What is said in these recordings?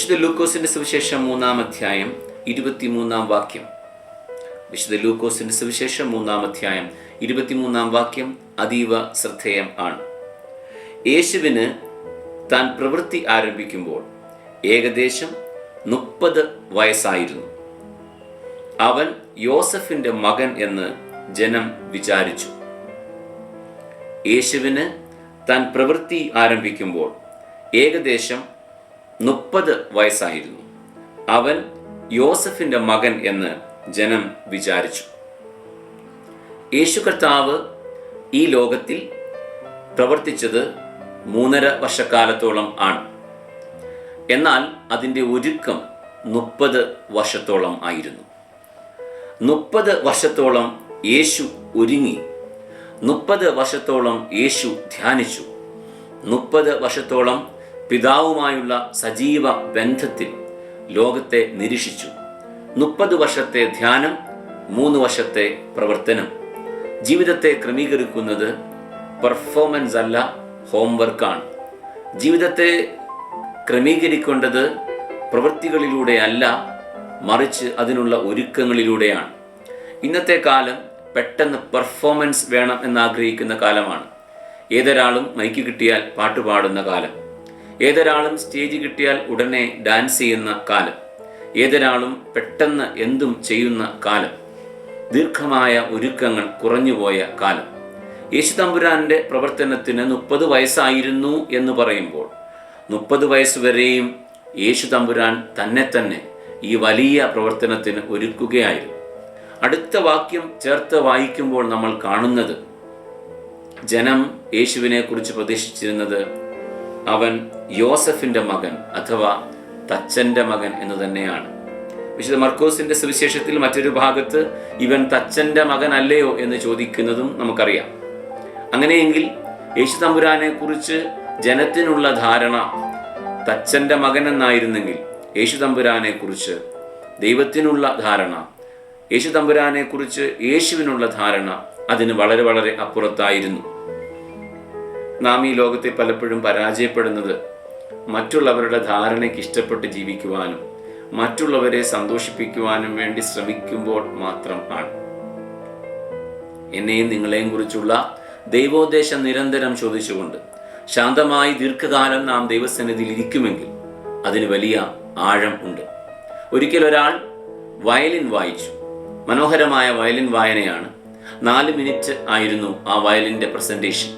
വിശുദ്ധ ലൂക്കോസിന്റെ സുവിശേഷം മൂന്നാം അധ്യായം ഇരുപത്തിമൂന്നാം വാക്യം. വിശുദ്ധ ലൂക്കോസിന്റെ സുവിശേഷം മൂന്നാം അധ്യായം ഇരുപത്തിമൂന്നാം വാക്യം അതീവ ശ്രദ്ധേയം ആണ്. യേശുവിന് താൻ പ്രവൃത്തി ആരംഭിക്കുമ്പോൾ ഏകദേശം മുപ്പത് വയസ്സായിരുന്നു. അവൻ യോസഫിന്റെ മകൻ എന്ന് ജനം വിചാരിച്ചു. യേശുവിന് താൻ പ്രവൃത്തി ആരംഭിക്കുമ്പോൾ ഏകദേശം മുപ്പത് വയസ്സായിരുന്നു. അവൻ യോസഫിന്റെ മകൻ എന്ന് ജനം വിചാരിച്ചു. യേശു കർത്താവ് ഈ ലോകത്തിൽ പ്രവർത്തിച്ചത് മൂന്നര വർഷക്കാലത്തോളം ആണ്. എന്നാൽ അതിന്റെ ഒരുക്കം മുപ്പത് വർഷത്തോളം ആയിരുന്നു. മുപ്പത് വർഷത്തോളം യേശു ഒരുങ്ങി. മുപ്പത് വർഷത്തോളം യേശു ധ്യാനിച്ചു. മുപ്പത് വർഷത്തോളം പിതാവുമായുള്ള സജീവ ബന്ധത്തിൽ ലോകത്തെ നിരീക്ഷിച്ചു. മുപ്പത് വർഷത്തെ ധ്യാനം മൂന്ന് വർഷത്തെ പ്രവർത്തനം. ജീവിതത്തെ ക്രമീകരിക്കുന്നത് പെർഫോമൻസ് അല്ല ഹോംവർക്കാണ് ജീവിതത്തെ ക്രമീകരിക്കേണ്ടത് പ്രവൃത്തികളിലൂടെ അല്ല മറിച്ച് അതിനുള്ള ഒരുക്കങ്ങളിലൂടെയാണ്. ഇന്നത്തെ കാലം പെട്ടെന്ന് പെർഫോമൻസ് വേണം എന്നാഗ്രഹിക്കുന്ന കാലമാണ്. ഏതൊരാളും മൈക്ക് കിട്ടിയാൽ പാട്ടുപാടുന്ന കാലം. ഏതൊരാളും സ്റ്റേജ് കിട്ടിയാൽ ഉടനെ ഡാൻസ് ചെയ്യുന്ന കാലം. ഏതൊരാളും പെട്ടെന്ന് എന്തും ചെയ്യുന്ന കാലം. ദീർഘമായ ഒരുക്കങ്ങൾ കുറഞ്ഞുപോയ കാലം. യേശു തമ്പുരാന്റെ പ്രവർത്തനത്തിന് മുപ്പത് വയസ്സായിരുന്നു എന്ന് പറയുമ്പോൾ മുപ്പത് വയസ്സ് വരെയും യേശു തമ്പുരാൻ തന്നെ തന്നെ ഈ വലിയ പ്രവർത്തനത്തിന് ഒരുക്കുകയായിരുന്നു. അടുത്ത വാക്യം ചേർത്ത് വായിക്കുമ്പോൾ നമ്മൾ കാണുന്നത് ജനം യേശുവിനെ കുറിച്ച് പ്രതീക്ഷിച്ചിരുന്നത് അവൻ യോസഫിന്റെ മകൻ അഥവാ തച്ചന്റെ മകൻ എന്ന് തന്നെയാണ്. വിശുദ്ധ മർക്കോസിന്റെ സുവിശേഷത്തിൽ മറ്റൊരു ഭാഗത്ത് ഇവൻ തച്ചന്റെ മകൻ അല്ലയോ എന്ന് ചോദിക്കുന്നതും നമുക്കറിയാം. അങ്ങനെയെങ്കിൽ യേശു തമ്പുരാനെ കുറിച്ച് ജനത്തിനുള്ള ധാരണ തച്ചന്റെ മകൻ എന്നായിരുന്നെങ്കിൽ യേശു തമ്പുരാനെ കുറിച്ച് ദൈവത്തിനുള്ള ധാരണ യേശു തമ്പുരാനെ കുറിച്ച് യേശുവിനുള്ള ധാരണ അതിന് വളരെ വളരെ അപ്പുറത്തായിരുന്നു. നാം ഈ ലോകത്തെ പലപ്പോഴും പരാജയപ്പെടുന്നത് മറ്റുള്ളവരുടെ ധാരണയ്ക്ക് ഇഷ്ടപ്പെട്ട് ജീവിക്കുവാനും മറ്റുള്ളവരെ സന്തോഷിപ്പിക്കുവാനും വേണ്ടി ശ്രമിക്കുമ്പോൾ മാത്രം ആണ്. എന്നെയും നിങ്ങളെയും കുറിച്ചുള്ള ദൈവോദ്ദേശം നിരന്തരം ചോദിച്ചുകൊണ്ട് ശാന്തമായി ദീർഘകാലം നാം ദൈവസന്നിധിയിൽ ഇരിക്കുമെങ്കിൽ അതിന് വലിയ ആഴം ഉണ്ട്. ഒരിക്കൽ ഒരാൾ വയലിൻ വായിച്ചു. മനോഹരമായ വയലിൻ വായനയാണ് നാല് മിനിറ്റ് ആയിരുന്നു ആ വയലിന്റെ പ്രസന്റേഷൻ.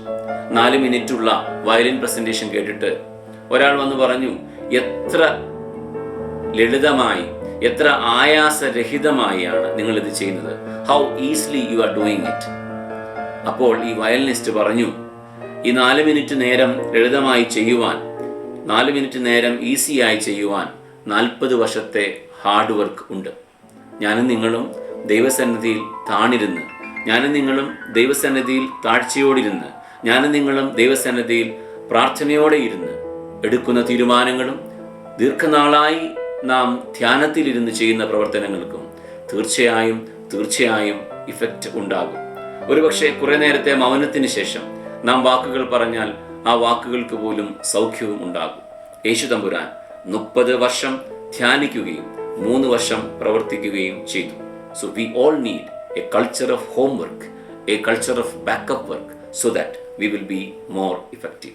നാല് മിനിറ്റുള്ള വയലിൻ പ്രസന്റേഷൻ കേട്ടിട്ട് ഒരാൾ വന്ന് പറഞ്ഞു എത്ര ലളിതമായി എത്ര ആയാസരഹിതമായാണ് നിങ്ങൾ ഇത് ചെയ്യുന്നത്. How easily you are doing it അപ്പോൾ ഈ വയലിനിസ്റ്റ് പറഞ്ഞു ഈ നാല് മിനിറ്റ് നേരം ലളിതമായി ചെയ്യുവാൻ നാല് മിനിറ്റ് നേരം ഈസിയായി ചെയ്യുവാൻ നാൽപ്പത് വർഷത്തെ ഹാർഡ് വർക്ക് ഉണ്ട്. ഞാനും നിങ്ങളും ദൈവസന്നിധിയിൽ താണിരുന്ന് ഞാനും നിങ്ങളും ദൈവസന്നിധിയിൽ താഴ്ചയോടിരുന്ന് ഞാനും നിങ്ങളും ദൈവസന്നിധിയിൽ പ്രാർത്ഥനയോടെ ഇരുന്ന് എടുക്കുന്ന തീരുമാനങ്ങളും ദീർഘനാളായി നാം ധ്യാനത്തിലിരുന്ന് ചെയ്യുന്ന പ്രവർത്തനങ്ങൾക്കും തീർച്ചയായും തീർച്ചയായും ഇഫക്റ്റ് ഉണ്ടാകും. ഒരുപക്ഷെ കുറെ നേരത്തെ മൗനത്തിന് ശേഷം നാം വാക്കുകൾ പറഞ്ഞാൽ ആ വാക്കുകൾക്ക് പോലും സൗഖ്യവും ഉണ്ടാകും. യേശു തമ്പുരാൻ മുപ്പത് വർഷം ധ്യാനിക്കുകയും മൂന്ന് വർഷം പ്രവർത്തിക്കുകയും ചെയ്തു. So we all need a culture of homework, a culture of backup work so that we will be more effective.